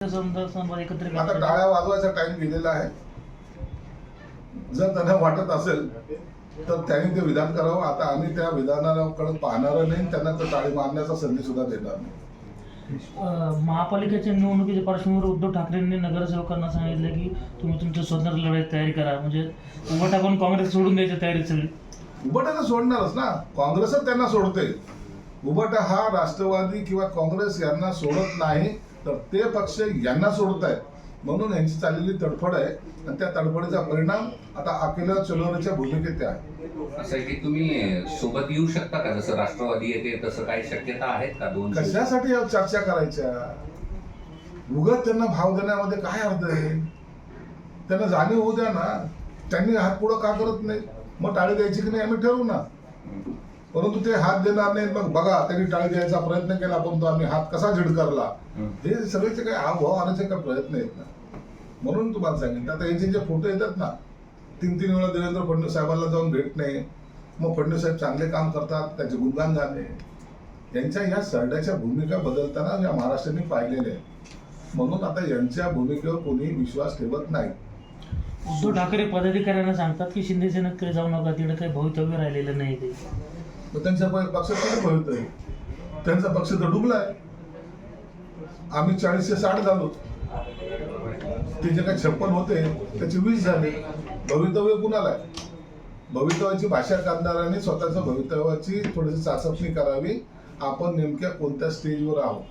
आता टाळ्या वाजवायचा टाइम गेलेला आहे. जर त्यांना वाटत असेल तर त्यांनी ते विधान करावं. आता आम्ही त्या विधानाकडे पाहणार नाही त्यांना तर टाळी मारण्याचा संधी सुद्धा देणार नाही. महापालिकेच्या निवडणुकीच्या पार्श्वभूमीवर उद्धव ठाकरेंनी नगरसेवकांना सांगितलं की तुम्ही तुमच्या स्वतंत्र लढाईची तयारी करा. म्हणजे उभं टाकून काँग्रेस सोडून द्यायची तयारी सगळी उबटा सोडणारच ना. काँग्रेसच त्यांना सोडते उबटा हा राष्ट्रवादी किंवा काँग्रेस यांना सोडत नाही. तर ते पक्ष यांना सोडत आहेत म्हणून यांची चाललेली तडफड आहे आणि त्या तडफडीचा परिणाम आता अकेला चलोरेच्या भूमिकेत आहे. असं की तुम्ही सोबत येऊ शकता का? जसं राष्ट्रवादी येते तसं काही शक्यता आहेत का दोन कशासाठी या चर्चा करायच्या? उगत त्यांना भाव देण्यामध्ये काय अर्थ आहे? त्यांना जाणीव होऊ द्या ना. त्यांनी हात पुढं का करत नाही? मग टाळी द्यायची की नाही? आम्ही ठरवू ना. परंतु ते हात देणार नाहीत. मग बघा त्यांनी टाळी द्यायचा प्रयत्न केला परंतु आम्ही हात कसा झिडकारला. हे. सगळेचे काही हावभाव आणायचे काही प्रयत्न आहेत ना? म्हणून तुम्हाला सांगितलं. आता याचे जे फोटो येतात ना तीन तीन वेळा देवेंद्र फडणवीस साहेबांना जाऊन भेटणे मग फडणवीस साहेब चांगले काम करतात त्याचे गुणगान गाणे. यांच्या या सरड्याच्या भूमिका बदलताना या महाराष्ट्राने पाहिलेल्या आहेत. म्हणून आता यांच्या भूमिकेवर कोणी विश्वास ठेवत नाही. उद्धव ठाकरे पदाधिकाऱ्यांना सांगतात की शिंदे सेनेकडे जाऊ नका तिकडे काही भवितव्य राहिलेलं नाही ते तर त्यांच्या पक्ष पक्षात कोणी भवितव्य त्यांचा पक्ष तर डुबलाय. आम्ही चाळीसशे साठ झालो. ते जे काही छप्पन होते त्याचे वीस झाले. भवितव्य कुणाला आहे? भवितव्याची भाषा करणाऱ्यांनी स्वतःच्या भवितव्याची थोडीशी चाचपणी करावी. आपण नेमक्या कोणत्या स्टेजवर आहोत?